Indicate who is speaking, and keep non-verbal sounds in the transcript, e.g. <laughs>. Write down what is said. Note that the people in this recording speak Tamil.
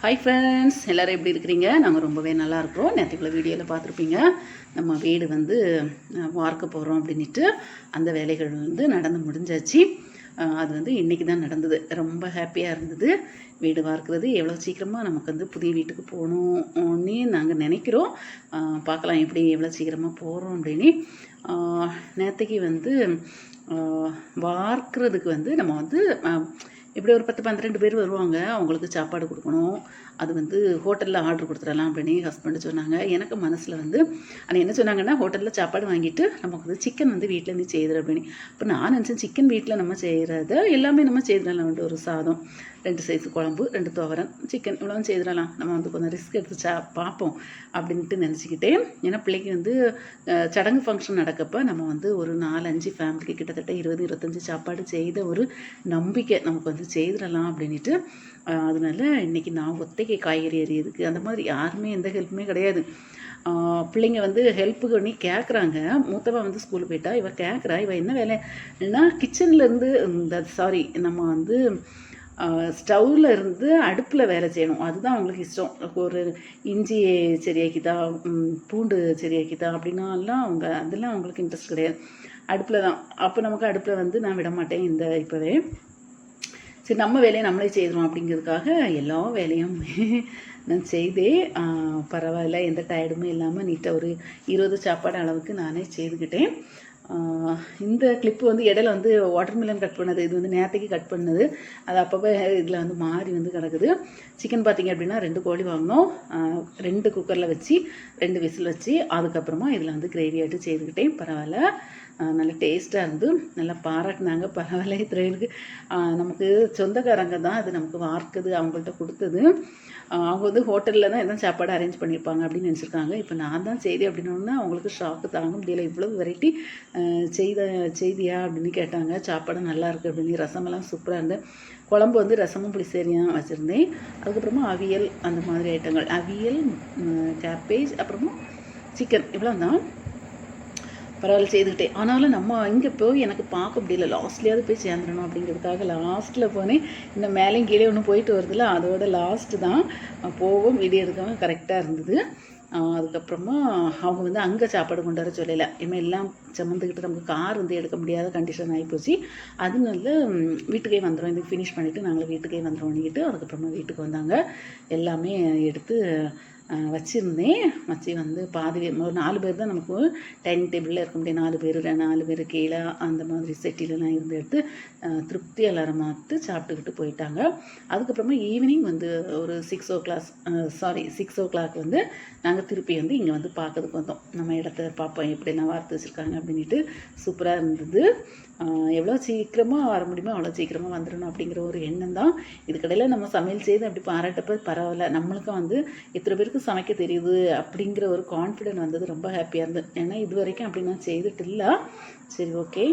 Speaker 1: ஹாய் ஃப்ரெண்ட்ஸ் எல்லோரும் எப்படி இருக்கிறீங்க? நாங்கள் ரொம்பவே நல்லா இருக்கிறோம். நேற்றுக்குள்ள வீடியோவில் பார்த்துருப்பீங்க. நம்ம வீடு வந்து வார்க்க போகிறோம் அப்படின்ட்டு அந்த வேலைகள் வந்து நடந்து முடிஞ்சாச்சு. அது வந்து இன்றைக்கி தான் நடந்தது. ரொம்ப ஹாப்பியாக இருந்தது. வீடு வார்க்கிறது எவ்வளோ சீக்கிரமாக நமக்கு வந்து புதிய வீட்டுக்கு போகணும்னு நாங்கள் நினைக்கிறோம். பார்க்கலாம் எப்படி எவ்வளோ சீக்கிரமாக போகிறோம் அப்படின்னு. நேற்றுக்கு வந்து அஹ், வார்க்கிறதுக்கு வந்து நம்ம வந்து இப்படி ஒரு பத்து பன்னிரெண்டு பேர் வருவாங்க. அவங்களுக்கு சாப்பாடு கொடுக்கணும். அது வந்து ஹோட்டலில் ஆர்டர் கொடுத்துடலாம் அப்படின்னு ஹஸ்பண்டு சொன்னாங்க. எனக்கு மனசில் வந்து ஆனால் என்ன சொன்னாங்கன்னா ஹோட்டலில் சாப்பாடு வாங்கிட்டு நமக்கு வந்து சிக்கன் வந்து வீட்டில் இருந்து அப்படின்னு. இப்போ நான் நினச்சேன் சிக்கன் வீட்டில் நம்ம செய்கிறத எல்லாமே நம்ம செய்திடலாம் ஒரு சாதம். ரெண்டு சைஸ் குழம்பு ரெண்டு துவரன் சிக்கன் இவ்வளோ செய்திடலாம். நம்ம வந்து கொஞ்சம் ரிஸ்க் எடுத்து சா பார்ப்போம் அப்படின்ட்டு நினச்சிக்கிட்டேன் ஏன்னா பிள்ளைக்கு வந்து சடங்கு ஃபங்க்ஷன் நடக்கப்போ நம்ம வந்து ஒரு நாலஞ்சு ஃபேமிலிக்கு கிட்டத்தட்ட இருபது இருபத்தஞ்சி சாப்பாடு செய்த ஒரு நம்பிக்கை நமக்கு வந்து செய்திடலாம் அப்படின்ட்டு அதனால இன்றைக்கி நான் ஒத்தைக்கு காய்கறி எறியதுக்கு அந்த மாதிரி யாருமே எந்த ஹெல்ப்புமே கிடையாது. பிள்ளைங்க வந்து ஹெல்ப்பு பண்ணி கேட்குறாங்க மூத்தவா வந்து ஸ்கூலுக்கு போயிட்டா இவ கேட்குறா இவ என்ன வேலைன்னா கிச்சன்லேருந்து இந்த சாரி நம்ம வந்து ஸ்டவ்வில் இருந்து அடுப்பில் வேலை செய்யணும். அதுதான் அவங்களுக்கு இஷ்டம். ஒரு இஞ்சி சரியாக்கிதா பூண்டு சரியாக்கிதா அப்படின்னாலாம் அவங்க அதெல்லாம் அவங்களுக்கு இன்ட்ரெஸ்ட் கிடையாது. அடுப்பில் தான். அப்போ நமக்கு அடுப்பில் வந்து நான் விட மாட்டேன் இந்த இப்போவே. சரி நம்ம வேலையை நம்மளே செய்கிறோம் அப்படிங்கிறதுக்காக எல்லா வேலையும் <laughs> நான் செய்தே பரவாயில்ல எந்த டயர்டுமே இல்லாமல் நீட்டாக ஒரு இருபது சாப்பாடு அளவுக்கு நானே செய்துக்கிட்டேன். இந்த கிளிப்பு வந்து இடையில வந்து வாட்டர்மெலன் கட் பண்ணது இது வந்து நேரத்துக்கு கட் பண்ணது. அது அப்பப்போ இதில் வந்து மாறி வந்து கிடக்குது. சிக்கன் பார்த்தீங்க அப்படின்னா ரெண்டு கோழி வாங்கினோம். ரெண்டு குக்கரில் வச்சு ரெண்டு விசில் வச்சு அதுக்கப்புறமா இதில் வந்து கிரேவி ஆட்டு செய்துக்கிட்டேன். பரவாயில்ல. நல்ல டேஸ்ட்டாக இருந்து நல்லா பாராட்டினாங்க. பரவாயில்ல இத்திரைகளுக்கு நமக்கு சொந்தக்காரங்க தான் அது நமக்கு வார்க்குது அவங்கள்ட்ட கொடுத்தது. அவங்க வந்து ஹோட்டலில் தான் எதுவும் சாப்பாடு அரேஞ்ச் பண்ணியிருப்பாங்க அப்படின்னு நினச்சிருக்காங்க. இப்போ நான் தான் செய்தி அப்படின்னோடனே அவங்களுக்கு ஷாக்கு தாங்க முடியலை. இவ்வளோ வெரைட்டி செய்த செய்தியா அப்படின்னு கேட்டாங்க. சாப்பாடு நல்லா இருக்குது அப்படின்னு. ரசமெல்லாம் சூப்பராக இருந்து. குழம்பு வந்து ரசமும் புளிசேரியாக வச்சுருந்தேன். அதுக்கப்புறமா அவியல் அந்த மாதிரி ஐட்டங்கள். அவியல் கேப்பேஜ் அப்புறமா சிக்கன். இவ்வளோ தான் பரவாயில்ல செய்துக்கிட்டேன். ஆனாலும் நம்ம இங்கே போய் எனக்கு பார்க்க முடியல. லாஸ்ட்லேயாவது போய் சேர்ந்துடணும் அப்படிங்கிறதுக்காக லாஸ்ட்டில் போனேன். இந்த மேலேயும் கீழே ஒன்று போயிட்டு வருதுல அதோட லாஸ்ட்டு தான் போவோம் வீடியோ எடுக்கவும் கரெக்டாக இருந்தது. அதுக்கப்புறமா அவங்க வந்து அங்கே சாப்பாடு கொண்டு வர சொல்லலை. இனிமேல் எல்லாம் சமந்துக்கிட்டு நமக்கு கார் வந்து எடுக்க முடியாத கண்டிஷன் ஆகிப்போச்சு அதனால வீட்டுக்கே வந்துடும் இது ஃபினிஷ் பண்ணிவிட்டு நாங்கள் வீட்டுக்கே வந்துடுவோம்னுக்கிட்டு அதுக்கப்புறமா வீட்டுக்கு வந்தாங்க. எல்லாமே எடுத்து வச்சுருந்தேன். வச்சு வந்து பாதி பேர் ஒரு நாலு பேர் தான் நமக்கு டைனிங் டேபிளில் இருக்க முடியும். நாலு பேர் நாலு பேர் கீழே அந்த மாதிரி செட்டிலெலாம் இருந்து எடுத்து திருப்தி எல்லாரும் பார்த்து சாப்பிட்டுக்கிட்டு போயிட்டாங்க. அதுக்கப்புறமா ஈவினிங் வந்து ஒரு six o class sorry six o'clock வந்து நாங்கள் திருப்பி வந்து இங்கே வந்து பார்க்கறதுக்கு வந்தோம். நம்ம இடத்த பார்ப்போம் எப்படி நான் வார்த்து வச்சுருக்காங்க அப்படின்ட்டு சூப்பராக இருந்தது. எவ்வளோ சீக்கிரமாக வர முடியுமோ அவ்வளோ சீக்கிரமாக வந்துடணும் அப்படிங்கிற ஒரு எண்ணம் தான். இதுக்கடையில் நம்ம சமையல் செய்து அப்படி பாராட்டப்ப பரவாயில்ல. நம்மளுக்கும் வந்து இத்தனை பேருக்கு சமைக்க தெரியுது அப்படிங்கிற ஒரு கான்ஃபிடென்ட் வந்தது. ரொம்ப ஹாப்பியாக இருந்தது. ஏன்னா இது வரைக்கும் அப்படி நான் செய்துட்டு இல்லை. சரி ஓகே